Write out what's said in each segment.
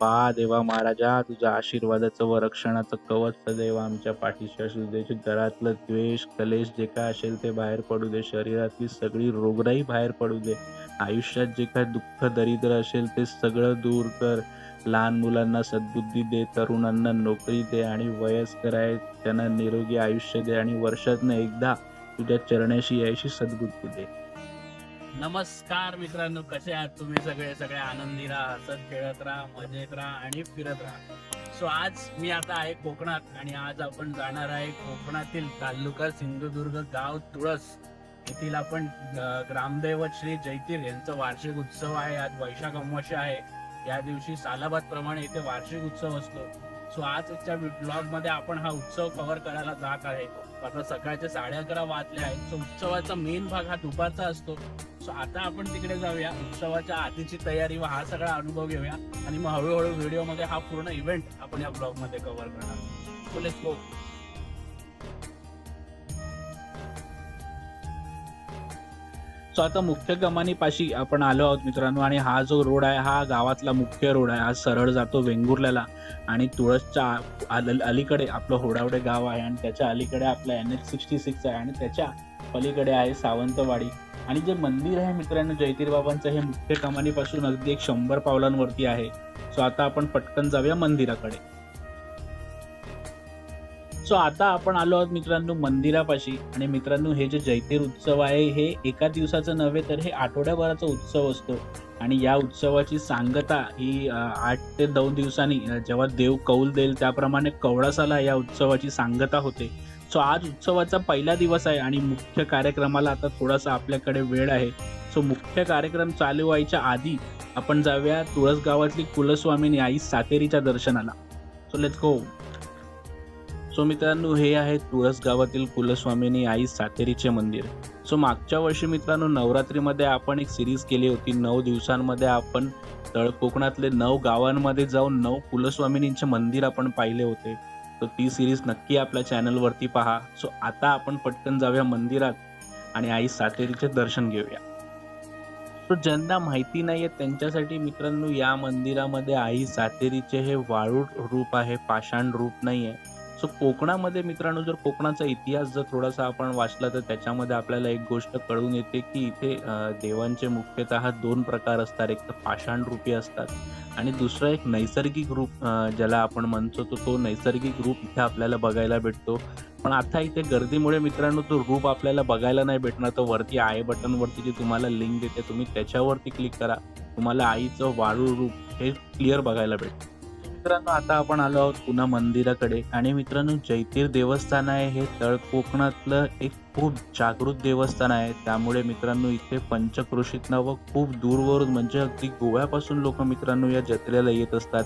पहा देवा महाराजा तुझ्या आशीर्वादाचं व रक्षणाचं कवच सदैव आमच्या पाठीशी असू दे. घरातलं द्वेष कलेश जे काय असेल ते बाहेर पडू दे. शरीरातली सगळी रोगराई बाहेर पडू दे. आयुष्यात जे काय दुःख दरिद्र असेल ते सगळं दूर कर. लहान मुलांना सद्बुद्धी दे तरुणांना नोकरी दे आणि वयस्कर आहे त्यांना निरोगी आयुष्य दे आणि वर्षातनं एकदा तुझ्या चरण्याशी यायची सद्बुद्धी दे. नमस्कार मित्रांनो कसे आहात तुम्ही? सगळे सगळे आनंदी राहा हसत खेळत राहा मजेत राहा आणि फिरत राहा. सो आज मी आता आहे कोकणात आणि आज आपण जाणार आहे कोकणातील तालुका सिंधुदुर्ग गाव तुळस. येथील आपण ग्रामदैवत श्री जैतीर यांचा वार्षिक उत्सव आहे. आज वैशाख अमावस्या आहे. या दिवशी सालाबाद प्रमाणे इथे वार्षिक उत्सव असतो. सो आजच्या ब्लॉगमध्ये आपण हा उत्सव कव्हर करायला जात आहे. आता सकाळचे साडे अकरा वाजले आहेत. सो उत्सवाचा मेन भाग हा दुपारचा असतो. सो आता आपण तिकडे जाऊया. उत्सवाच्या आधीची तयारी व हा सगळा अनुभव घेऊया. आणि मग हळूहळू व्हिडिओमध्ये हा पूर्ण इव्हेंट आपण या ब्लॉगमध्ये कव्हर करणार. सो लेट्स गो सो आता मुख्य कमानीपाशी आपण आलो आहोत मित्रांनो. आणि हा जो रोड आहे हा गावातला मुख्य रोड आहे. हा सरळ जातो वेंगुर्ल्याला. आणि तुळसच्या अल- अलीकडे आपलं होडावडे गाव आहे. आणि त्याच्या अलीकडे आपलं एन एच सिक्स्टी सिक्स आहे. आणि त्याच्या पलीकडे आहे सावंतवाडी. आणि जे मंदिर आहे मित्रांनो जयतीर बाबांचं हे मुख्य कमानीपासून अगदी एक शंभर पावलांवरती आहे. सो आता आपण पटकन जाऊया मंदिराकडे. सो आता आपण आलो आहोत मित्रांनो मंदिरापाशी. आणि मित्रांनो हे जे जैतीर उत्सव आहे हे एका दिवसाचं नव्हे तर हे आठवड्याभराचा उत्सव असतो. आणि या उत्सवाची सांगता ही आठ ते नऊ दिवसांनी जेव्हा देव कौल देईल त्याप्रमाणे कवळासाला या उत्सवाची सांगता होते. सो आज उत्सवाचा पहिला दिवस आहे आणि मुख्य कार्यक्रमाला आता थोडासा आपल्याकडे वेळ आहे. सो मुख्य कार्यक्रम चालू व्हायच्या आधी आपण जाऊया तुळस गावातली कुलस्वामिनी आई सातेरीच्या दर्शनाला. सो लेट्स गो सो मित्रांनो हे आहे तुळस गावातील कुलस्वामिनी आई सातेरीचे मंदिर. सो मागच्या वर्षी मित्रांनो नवरात्रीमध्ये आपण एक सिरीज केली होती. नऊ दिवसांमध्ये आपण तळ कोकणातले नऊ गावांमध्ये जाऊन नऊ कुलस्वामिनींचे मंदिर आपण पाहिले होते. तर ती सिरीज नक्की आपल्या चॅनलवरती पहा. सो आता आपण पटकन जाऊया मंदिरात आणि आई सातेरीचे दर्शन घेऊया. सो ज्यांना माहिती नाहीये त्यांच्यासाठी मित्रांनो या मंदिरामध्ये आई सातेरीचे हे वाळू रूप आहे पाषाण रूप नाहीये. सो कोकणामध्ये मित्रांनो जर कोकणाचा इतिहास जर थोडासा आपण वाचला तर त्याच्यामध्ये आपल्याला एक गोष्ट कळून येते की इथे देवांचे मुख्यतः दोन प्रकार असतात. एक तर पाषाण रूपी असतात आणि दुसरं एक नैसर्गिक रूप ज्याला आपण म्हणतो तो तो नैसर्गिक रूप इथे आपल्याला बघायला भेटतो. पण आता इथे गर्दीमुळे मित्रांनो तो रूप आपल्याला बघायला नाही भेटणार. तर वरती आय बटनवरती जी तुम्हाला लिंक देते तुम्ही त्याच्यावरती क्लिक करा. तुम्हाला आईचं वाळू रूप हे क्लिअर बघायला भेटतं. मित्रांनो आता आपण आलो आहोत पुन्हा मंदिराकडे. आणि मित्रांनो जैतीर देवस्थान आहे. हे तळ कोकणातलं एक खूप जागृत देवस्थान आहे. त्यामुळे मित्रांनो इथे पंचक्रोशीतनं व खूप दूरवरून म्हणजे अगदी गोव्यापासून लोक मित्रांनो या जत्रेला येत असतात.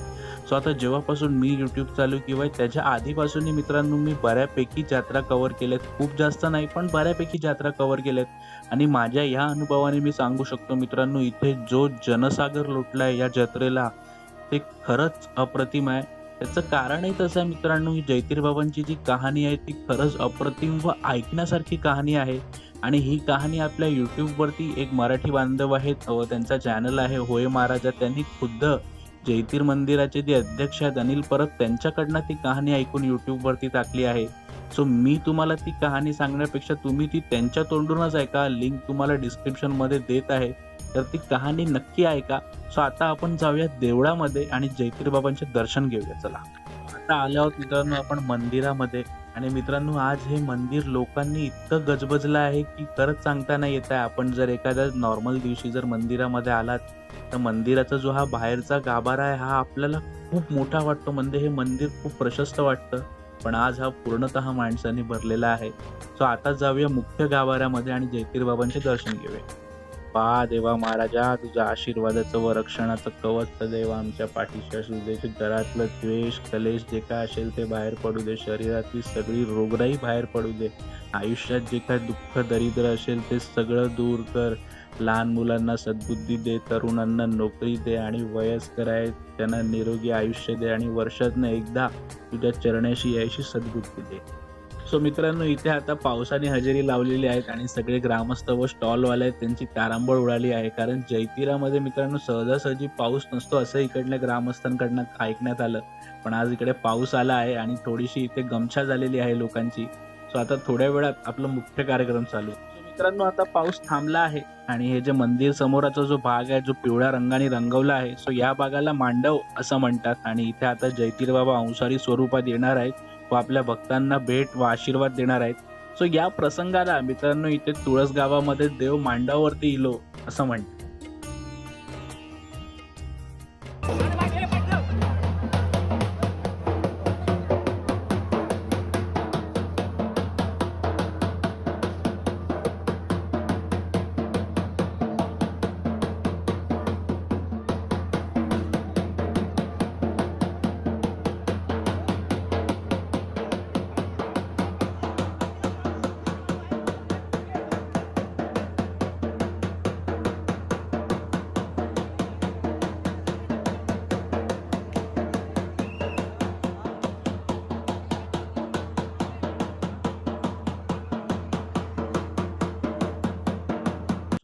सो आता जेव्हापासून मी यूट्यूब चालू किंवा त्याच्या आधीपासूनही मित्रांनो मी बऱ्यापैकी जत्रा कव्हर केल्यात. खूप जास्त नाही पण बऱ्यापैकी जत्रा कव्हर केल्यात. आणि माझ्या या अनुभवाने मी सांगू शकतो मित्रांनो इथे जो जनसागर लोटलाय या जत्रेला ते खरंच अप्रतिम आहे. त्याचं कारणही तसं आहे मित्रांनो ही जयतीरबाबांची जी कहाणी आहे ती खरंच अप्रतिम व ऐकण्यासारखी कहाणी आहे. आणि ही कहाणी आपल्या यूट्यूबवरती एक मराठी बांधव आहेत त्यांचा चॅनल आहे होय महाराजा. त्यांनी खुद्द जयतीर मंदिराचे जे अध्यक्ष आहेत अनिल परब त्यांच्याकडनं ती कहाणी ऐकून यूट्यूबवरती टाकली आहे. सो मी तुम्हाला ती कहाणी सांगण्यापेक्षा तुम्ही ती त्यांच्या तोंडूनच ऐका. लिंक तुम्हाला डिस्क्रिप्शनमध्ये देत आहे. तर ती कहाणी नक्की ऐका. सो आता आपण जाऊया देवळामध्ये आणि जयतीर बाबांचे दर्शन घेऊया. चला. आता आलो आहोत मित्रांनो आपण मंदिरामध्ये. आणि मित्रांनो आज हे मंदिर लोकांनी इतकं गजबजलं आहे की खरंच सांगता नाही येत आहे. आपण जर एखाद्या नॉर्मल दिवशी जर मंदिरामध्ये आलात तर मंदिराचा जो हा बाहेरचा गाभारा आहे हा आपल्याला खूप मोठा वाटतो. म्हणजे हे मंदिर खूप प्रशस्त वाटतं. पण आज हा पूर्णतः माणसांनी भरलेला आहे. सो आता जाऊया मुख्य गाभाऱ्यामध्ये आणि जयतीर बाबांचे दर्शन घेऊया. पा देवा महाराजा तुझ्या आशीर्वादाचं व रक्षणाचं कवच सदैव आमच्या पाठीशी असू दे. घरातलं द्वेष कलेश जे काय असेल ते बाहेर पडू दे. शरीरातली सगळी रोगराई बाहेर पडू दे. आयुष्यात जे काय दुःख दरिद्र असेल ते सगळं दूर कर. लहान मुलांना सद्बुद्धी दे तरुणांना नोकरी दे आणि वयस्कर आहे त्यांना निरोगी आयुष्य दे आणि वर्षातनं एकदा तुझ्या चरण्याशी यायची सद्बुद्धी दे. सो मित्रांनो इथे आता पावसाने हजेरी लावलेली आहेत आणि सगळे ग्रामस्थ व स्टॉलवाले आहेत. त्यांची तारांबळ उडाली आहे. कारण जैतिरामध्ये मित्रांनो सहजासहजी पाऊस नसतो असं इकडल्या ग्रामस्थांकडनं ऐकण्यात आलं. पण आज इकडे पाऊस आला आहे आणि थोडीशी इथे गमछा झालेली आहे लोकांची. सो आता थोड्या वेळात आपला मुख्य कार्यक्रम चालू. आहे. मित्रांनो आता पाऊस थांबला आहे आणि हे जे मंदिर समोराचा जो भाग आहे जो पिवळ्या रंगाने रंगवला आहे सो या भागाला मांडव असं म्हणतात. आणि इथे आता जैतीर बाबा अंसारी स्वरूपात येणार आहेत. व आपल्या भक्तांना भेट व आशीर्वाद देणार आहेत. सो या प्रसंगाला मित्रांनो इथे तुळस गावामध्ये देव मांडावरती इलो असं म्हणतात.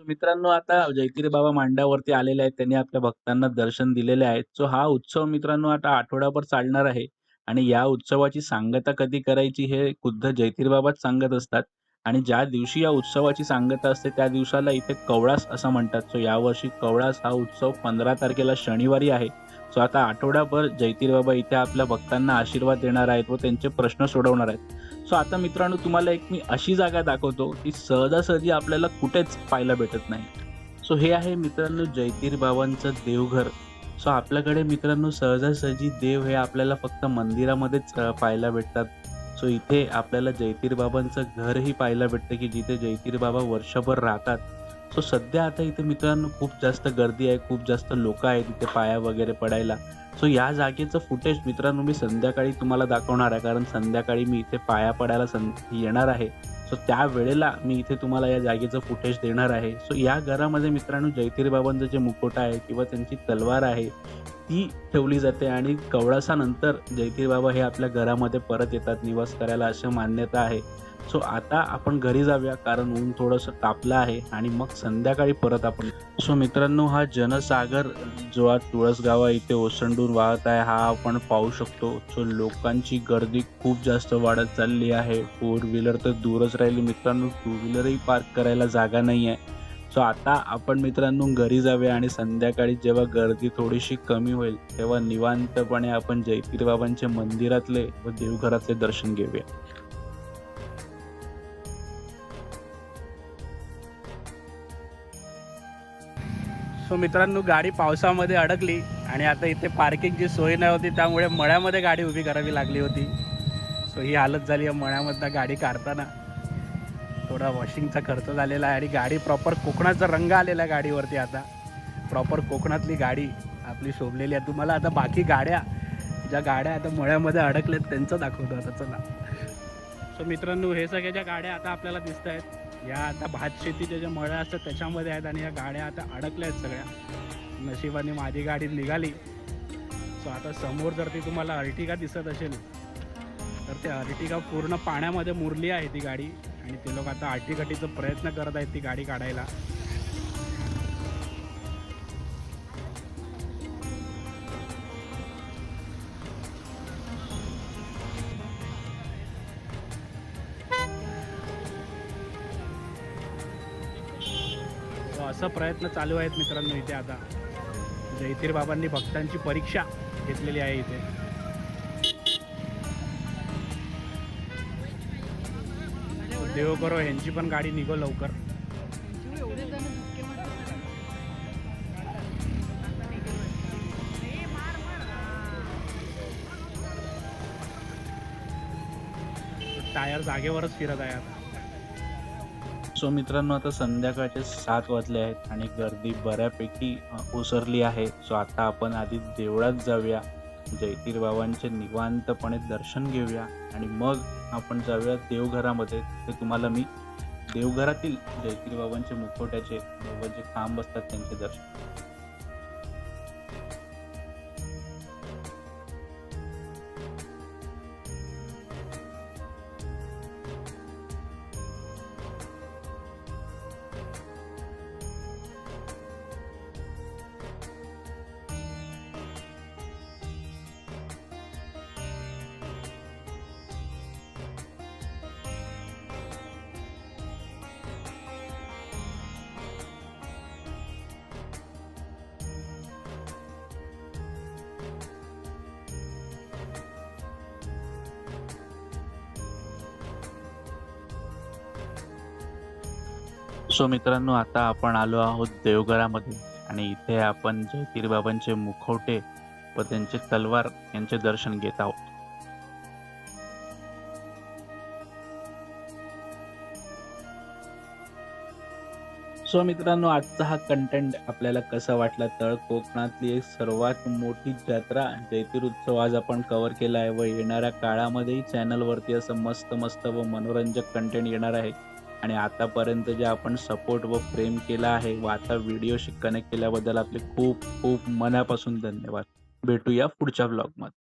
मित्रांनो आता जयतीर बाबा मांडावरती आलेले आहेत. त्यांनी आपल्या भक्तांना दर्शन दिलेले आहेत. सो हा उत्सव मित्रांनो आता आठवडाभर चालणार आहे. आणि या उत्सवाची सांगता कधी करायची हे खुद्द जयतीर बाबाच सांगत असतात. आणि ज्या दिवशी या उत्सवाची सांगता असते त्या दिवसाला इथे कवळास असं म्हणतात. सो यावर्षी कवळास हा उत्सव पंधरा तारखेला शनिवारी आहे. सो आता आठवडाभर जयतीर बाबा इथे आपल्या भक्तांना आशीर्वाद देणार आहेत व त्यांचे प्रश्न सोडवणार आहेत. सो आता मित्रांनो तुम्हाला एक मी अशी जागा दाखवतो की सहजासहजी आपल्याला कुठेच पाहायला भेटत नाही. सो हे आहे मित्रांनो जयतीर बाबांचं देवघर. सो आपल्याकडे मित्रांनो सहजासहजी देव हे आपल्याला फक्त मंदिरामध्येच पाहायला भेटतात. सो इथे आपल्याला जयतीर बाबांचं घरही पाहायला भेटतं की जिथे जयतीर बाबा वर्षभर राहतात. सो सध्या आता इथे मित्रांनो खूप जास्त गर्दी आहे खूप जास्त लोक आहेत इथे पाया वगैरे पडायला. सो या जागेचं फुटेज मित्रांनो मी संध्याकाळी तुम्हाला दाखवणार आहे. कारण संध्याकाळी मी इथे पाया पडायला सं येणार आहे. सो त्या वेळेला मी इथे तुम्हाला या जागेचं फुटेज देणार आहे. सो या घरामध्ये मित्रांनो जयतीर बाबांचं जे मुकुट आहे किंवा त्यांची तलवार आहे ती ठेवली जाते आणि कवळासानंतर जयतीर बाबा हे आपल्या घरामध्ये परत येतात निवास करायला अशी मान्यता आहे. सो आता आपण घरी जाऊया कारण ऊन थोडंसं तापलं आहे आणि मग संध्याकाळी परत आपण सो मित्रांनो हा जनसागर जो आज तुळसगावा इथे ओसंडून वाहत आहे हा आपण पाहू शकतो. सो लोकांची गर्दी खूप जास्त वाढत चालली आहे. फोर व्हीलर तर दूरच राहिली. मित्रांनो टू व्हीलरही पार्क करायला जागा नाही आहे सो आता आपण मित्रांनो घरी जाऊया आणि संध्याकाळी जेव्हा गर्दी थोडीशी कमी होईल तेव्हा निवांतपणे आपण जयपीर बाबांचे मंदिरातले व देवघरातले दर्शन घेऊया. सो मित्रांनो गाडी पावसामध्ये अडकली आणि आता इथे पार्किंगची सोय नाही होती त्यामुळे मळ्यामध्ये गाडी उभी करावी लागली होती. सो ही हालत झाली आहे मळ्यामधनं गाडी काढताना. थोडा वॉशिंगचा खर्च झालेला आहे आणि गाडी प्रॉपर कोकणाचा रंग आलेला आहे गाडीवरती आता. प्रॉपर कोकणातली गाडी आपली शोभलेली आहे. तुम्हाला आता बाकी गाड्या ज्या गाड्या आता मळ्यामध्ये अडकल्यात त्यांचं दाखवतो आता. चला. सो मित्रांनो हे सगळ्या ज्या गाड्या आता आपल्याला दिसत आहेत या आता भात शेतीच्या ज्या मळ्या असतात त्याच्यामध्ये आहेत आणि या गाड्या आता अडकल्या आहेत सगळ्या. नशिबाने माझी गाडी निघाली. सो आता समोर जर ती तुम्हाला अर्टिगा दिसत असेल तर ते अर्टिगा पूर्ण पाण्यामध्ये मुरली आहे ती गाडी. आणि ते लोक आता आटीकाटीचा प्रयत्न करत आहेत ती गाडी काढायला. हो, so असं प्रयत्न चालू आहेत मित्रांनो इथे आता. जयतीर बाबांनी भक्तांची परीक्षा घेतलेली आहे इथे. देव करो यांची पण गाडी निघो लवकर. टायर जागेवरच फिरत आहे आता. सो मित्रांनो आता संध्याकाळचे सात वाजले आहेत आणि गर्दी बऱ्यापैकी ओसरली आहे. सो आता आपण आधी देवळात जाऊया. जयतीर बाबांचे निवांतपणे दर्शन घेऊया आणि मग आपण जाऊया देवघरामध्ये. ते तुम्हाला मी देवघरातील जयतीर बाबांचे मुखवट्याचे व जे खांब असतात त्यांचे दर्शन. सो मित्रांनो आता आपण आलो आहोत देवघरामध्ये आणि इथे आपण जयतीर बाबांचे मुखवटे व त्यांचे तलवार यांचे दर्शन घेत आहोत. सो मित्रांनो आजचा हा कंटेंट आपल्याला कसा वाटला तर कोकणातली एक सर्वात मोठी जत्रा जयतीर उत्सव आज आपण कव्हर केला आहे व येणाऱ्या काळामध्येही चॅनलवरती असं मस्त मस्त व मनोरंजक कंटेंट येणार आहे. आणि आतापर्यंत जे आपण सपोर्ट व प्रेम केला आहे व आता व्हिडिओशी कनेक्ट केल्याबद्दल आपले खूप खूप मनापासून धन्यवाद. भेटूया पुढच्या ब्लॉगमध्ये